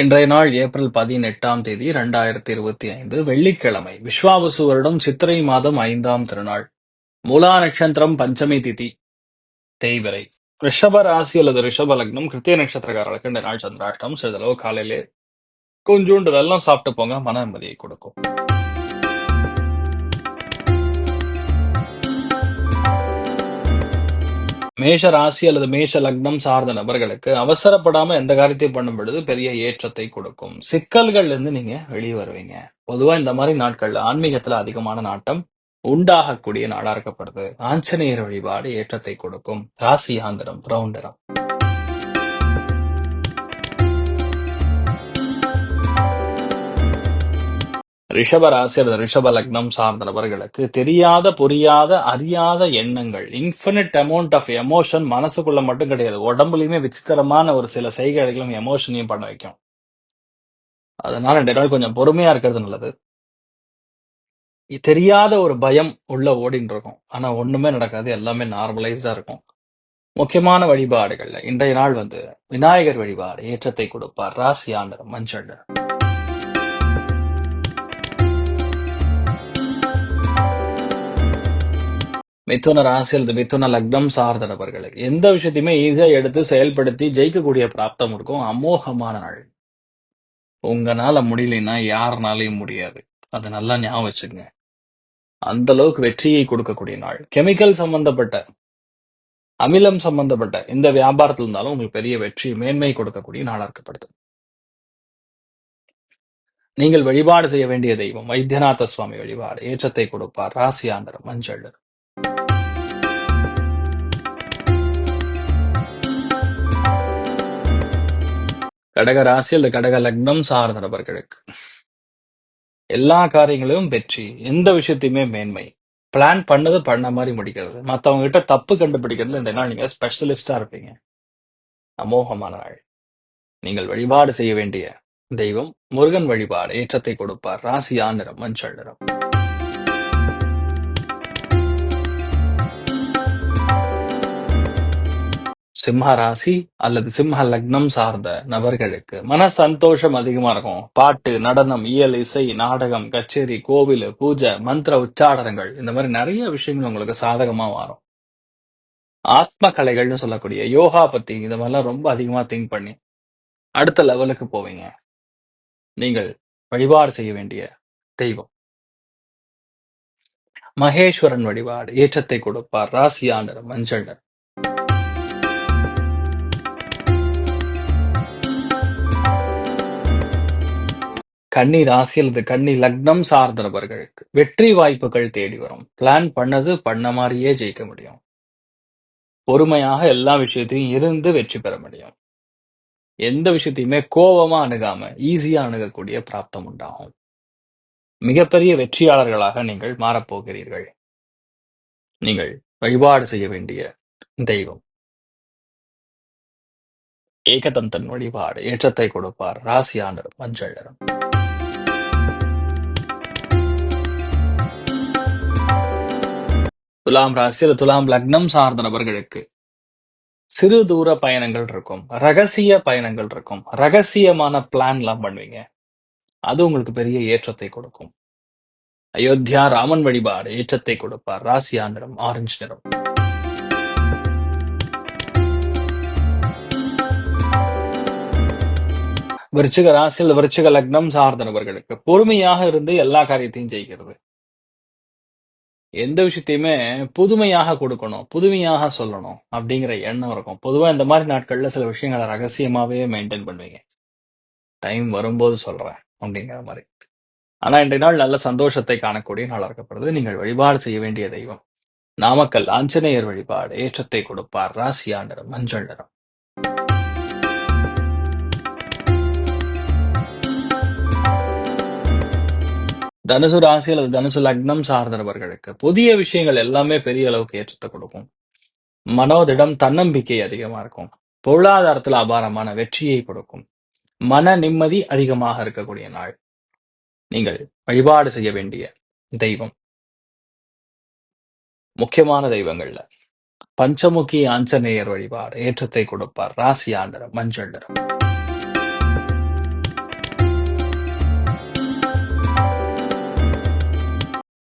இன்றைய நாள் ஏப்ரல் பதினெட்டாம் தேதி இரண்டாயிரத்தி இருபத்தி ஐந்து வெள்ளிக்கிழமை. விஸ்வாவசு வருடம் சித்திரை மாதம் ஐந்தாம் திருநாள். மூலா நட்சத்திரம் பஞ்சமி திதி. தேய்வரை ரிஷப ராசி அல்லது ரிஷப லக்னம் கிருத்திய நட்சத்திரக்காரர்களுக்கு இந்த நாள் சந்திராஷ்டம் சிறிதளவு காலையிலே கொஞ்சோண்டு வெள்ளம் சாப்பிட்டு போங்க மன நிம்மதியை கொடுக்கும். மேஷ ராசி அல்லது மேஷ லக்னம் சார்ந்த நபர்களுக்கு அவசரப்படாம எந்த காரியத்தையும் பண்ணும் பொழுது பெரிய ஏற்றத்தை கொடுக்கும். சிக்கல்கள்ல இருந்து நீங்க வெளியே வருவீங்க. பொதுவா இந்த மாதிரி நாட்கள்ல ஆன்மீகத்துல அதிகமான நாட்டம் உண்டாகக்கூடிய நாடா இருக்கப்படுது. ஆஞ்சநேயர் வழிபாடு ஏற்றத்தை கொடுக்கும். ராசி ஆந்திரம் பிரவுண்டரம் ரிஷப அல்லது ரிஷப லக்னம் சார்ந்த நபர்களுக்கு தெரியாத புரியாத அறியாத எண்ணங்கள் இன்ஃபினிட் அமௌண்ட் ஆஃப் எமோஷன் மனசுக்குள்ள மட்டும் கிடையாது. உடம்புலயுமே விசித்திரமான ஒரு சில செய்கைகளும் எமோஷனையும் பண்ண வைக்கும். அதனால ரெண்டு நாள் கொஞ்சம் பொறுமையா இருக்கிறது நல்லது. தெரியாத ஒரு பயம் உள்ள ஓடின்னு இருக்கும் ஆனா ஒண்ணுமே நடக்காது. எல்லாமே நார்மலைஸ்டா இருக்கும். முக்கியமான வழிபாடுகள்ல இன்றைய நாள் வந்து விநாயகர் வழிபாடு ஏற்றத்தை கொடுப்பார். ராசி ஆண்டரம் மஞ்சள். மிதுன ராசி அல்லது மிதுன லக்னம் சார்ந்த நபர்களுக்கு எந்த விஷயத்தையுமே ஈஸியா எடுத்து செயல்படுத்தி ஜெயிக்கக்கூடிய பிராப்தம் இருக்கும். அமோகமான நாள். உங்களால முடியலன்னா யாருனாலையும் முடியாது. அது நல்லா ஞாபகம் வச்சுக்கங்க அந்த அளவுக்கு வெற்றியை கொடுக்கக்கூடிய நாள். கெமிக்கல் சம்பந்தப்பட்ட அமிலம் சம்பந்தப்பட்ட இந்த வியாபாரத்தில் இருந்தாலும் உங்களுக்கு பெரிய வெற்றி மேன்மை கொடுக்கக்கூடிய நாளா இருக்கப்படுது. நீங்கள் வழிபாடு செய்ய வேண்டிய தெய்வம். வைத்தியநாத சுவாமி வழிபாடு. ஏற்றத்தை கொடுப்பார். ராசி ஆண்டர் மஞ்சள். கடக ராசி அல்லது கடக லக்னம் சார்ந்த நபர்களுக்கு எல்லா காரியங்களையும் வெற்றி எந்த விஷயத்தையுமே மேன்மை. பிளான் பண்ணது பண்ண மாதிரி முடிக்கிறது. மற்றவங்க கிட்ட தப்பு கண்டுபிடிக்கிறது இந்த நாள் நீங்க ஸ்பெஷலிஸ்டா இருப்பீங்க. அமோகமான நாள். நீங்கள் வழிபாடு செய்ய வேண்டிய தெய்வம் முருகன் வழிபாடு ஏற்றத்தை கொடுப்பார். ராசி நிறம் மஞ்சள் நிறம். சிம்ம ராசி அல்லது சிம்ம லக்னம் சார்ந்த நபர்களுக்கு மன சந்தோஷம் அதிகமா இருக்கும். பாட்டு நடனம் இயல் இசை நாடகம் கச்சேரி கோவில் பூஜை மந்திர உச்சாடனங்கள் இந்த மாதிரி நிறைய விஷயங்கள் உங்களுக்கு சாதகமா மாறும். ஆத்ம கலைகள்னு சொல்லக்கூடிய யோகா பத்தி இந்த மாதிரிலாம் ரொம்ப அதிகமா திங்க் பண்ணி அடுத்த லெவலுக்கு போவீங்க. நீங்கள் வழிபாடு செய்ய வேண்டிய தெய்வம். மகேஸ்வரன் வழிபாடு ஏற்றத்தை கொடுப்பார் ராசியாண்டர் மஞ்சள் நிறம். கன்னி ராசி அல்லது கன்னி லக்னம் சார்ந்த நபர்களுக்கு வெற்றி வாய்ப்புகள் தேடி வரும். பிளான் பண்ணது பண்ண மாதிரியே ஜெயிக்க முடியும். பொறுமையாக எல்லா விஷயத்தையும் இருந்து வெற்றி பெற முடியும். எந்த விஷயத்தையுமே கோபமா அணுகாம ஈஸியா அணுகக்கூடிய பிராப்தம் உண்டாகும். மிகப்பெரிய வெற்றியாளர்களாக நீங்கள் மாறப்போகிறீர்கள். நீங்கள் வழிபாடு செய்ய வேண்டிய தெய்வம். ஏகதந்தன் வழிபாடு ஏற்றத்தை கொடுப்பார் ராசியாளர் மஞ்சள் நிறம். துலாம் ராசியில் துலாம் லக்னம் சார்ந்த நபர்களுக்கு சிறு தூர பயணங்கள் இருக்கும். ரகசிய பயணங்கள் இருக்கும். ரகசியமான பிளான்லாம் பண்ணுவீங்க. அது உங்களுக்கு பெரிய ஏற்றத்தை கொடுக்கும். அயோத்தியா ராமன் வழிபாடு ஏற்றத்தை கொடுப்பார். ராசியா நிறம் ஆரஞ்சு நிறம். விருச்சிக ராசியில் விருச்சிக லக்னம் சார்ந்த நபர்களுக்கு பொறுமையாக இருந்து எல்லா காரியத்தையும் செய்கிறது. எந்த விஷயத்தையுமே புதுமையாக கொடுக்கணும் புதுமையாக சொல்லணும் அப்படிங்கிற எண்ணம் இருக்கும். பொதுவாக இந்த மாதிரி நாட்கள்ல சில விஷயங்களை ரகசியமாவே மெயின்டைன் பண்ணுவீங்க. டைம் வரும்போது சொல்றேன் அப்படிங்கிற மாதிரி. ஆனா இன்றைய நாள் நல்ல சந்தோஷத்தை காணக்கூடிய நாள் இருக்கப்படுது. நீங்கள் வழிபாடு செய்ய வேண்டிய தெய்வம். நாமக்கல் ஆஞ்சநேயர் வழிபாடு ஏற்றத்தை கொடுப்பார். ராசியா நிறம் மஞ்சள் நிறம். தனுசு ராசி அல்லது தனுசு லக்னம் சார்ந்தவர்களுக்கு புதிய விஷயங்கள் எல்லாமே பெரிய அளவுக்கு ஏற்றத்தை கொடுக்கும். மனோதிடம் தன்னம்பிக்கை அதிகமா இருக்கும். பொருளாதாரத்துல அபாரமான வெற்றியை கொடுக்கும். மன நிம்மதி அதிகமாக இருக்கக்கூடிய நாள். நீங்கள் வழிபாடு செய்ய வேண்டிய தெய்வம். முக்கியமான தெய்வங்கள்ல பஞ்சமுகி ஆஞ்சநேயர் வழிபாடு ஏற்றத்தை கொடுப்பார். ராசி ஆண்டரம் மஞ்சள் நிறம்.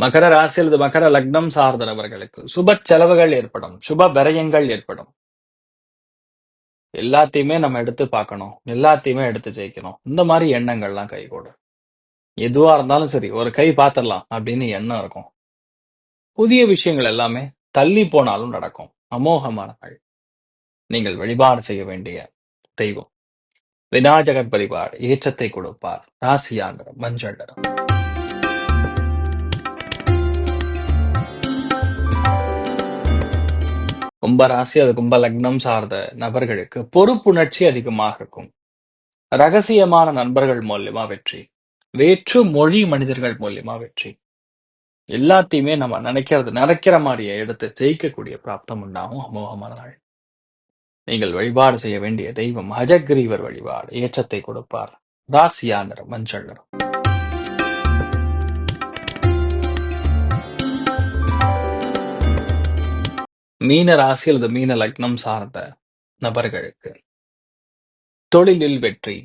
மகர ராசி அல்லது மகர லக்னம் சார்ந்தவர்களுக்கு. சுப செலவுகள் ஏற்படும். சுப விரயங்கள் ஏற்படும். எல்லாத்தையுமே நம்ம எடுத்து பார்க்கணும். எல்லாத்தையுமே எடுத்து ஜெயிக்கணும். இந்த மாதிரி எண்ணங்கள்லாம் கைகூடும். எதுவா இருந்தாலும் சரி ஒரு கை பார்த்துடலாம் அப்படின்னு எண்ணம் இருக்கும். புதிய விஷயங்கள் எல்லாமே தள்ளி போனாலும் நடக்கும். அமோகமான நீங்கள் வழிபாடு செய்ய வேண்டிய தெய்வம். விநாயகர் வழிபாடு ஏற்றத்தை கொடுப்பார். ராசியாண்டரம் மஞ்சள் கும்ப ராசி அது கும்ப லக்னம் சார்ந்த நபர்களுக்கு பொறுப்புணர்ச்சி அதிகமாக இருக்கும். ரகசியமான நண்பர்கள் மூலியமா வெற்றி. வேற்று மொழி மனிதர்கள் மூலியமா வெற்றி. எல்லாத்தையுமே நம்ம நினைக்கிறது நினைக்கிற மாதிரியே எடுத்து ஜெயிக்கக்கூடிய பிராப்தம் உண்டாகும் அமோகமான நாள். நீங்கள் வழிபாடு செய்ய வேண்டிய தெய்வம் அஜகிரீவர் வழிபாடு ஏற்றத்தை கொடுப்பார். ராசியா நிறம் மஞ்சள் நிறம். மீன ராசி அல்லது மீன லக்னம் சார்ந்த நபர்களுக்கு. தொழிலில் வெற்றி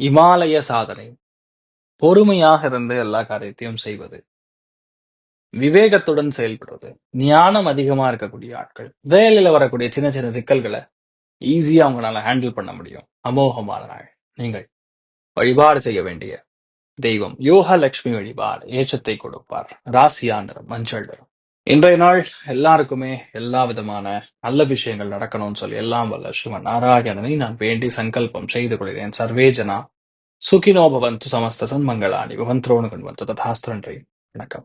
இமாலய சாதனை பொறுமையாக இருந்து எல்லா காரியத்தையும் செய்வது விவேகத்துடன் செயல்படுவது ஞானம் அதிகமா இருக்கக்கூடிய ஆட்கள் வேலையில வரக்கூடிய சின்ன சின்ன சிக்கல்களை ஈஸியா அவங்களால ஹேண்டில் பண்ண முடியும். அமோகமான நாள். நீங்கள் வழிபாடு செய்ய வேண்டிய தெய்வம். யோகா லட்சுமி வழிபாடு ஏற்றத்தை கொடுப்பார். ராசியா நிறம் மஞ்சள் நிறம். இன்றைய நாள் எல்லாருக்குமே எல்லா விதமான நல்ல விஷயங்கள் நடக்கணும்னு சொல்லி எல்லாம் வல்ல சிவன் நாராயணனை நான் வேண்டி சங்கல்பம் செய்து கொள்கிறேன். சர்வேஜனா சுகினோ பவந்து சமஸ்த சன்மங்களாணி பவந்த்ரோணு வந்து ததாஸ்திரன்றி. வணக்கம்.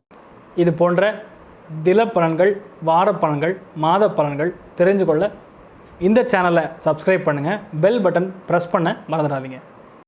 இது போன்ற தினப்பலன்கள் வாரப்பலன்கள் மாத பலன்கள் தெரிஞ்சு கொள்ள இந்த சேனலை சப்ஸ்கிரைப் பண்ணுங்கள் பெல் பட்டன் ப்ரெஸ் பண்ண மறந்துடாதீங்க.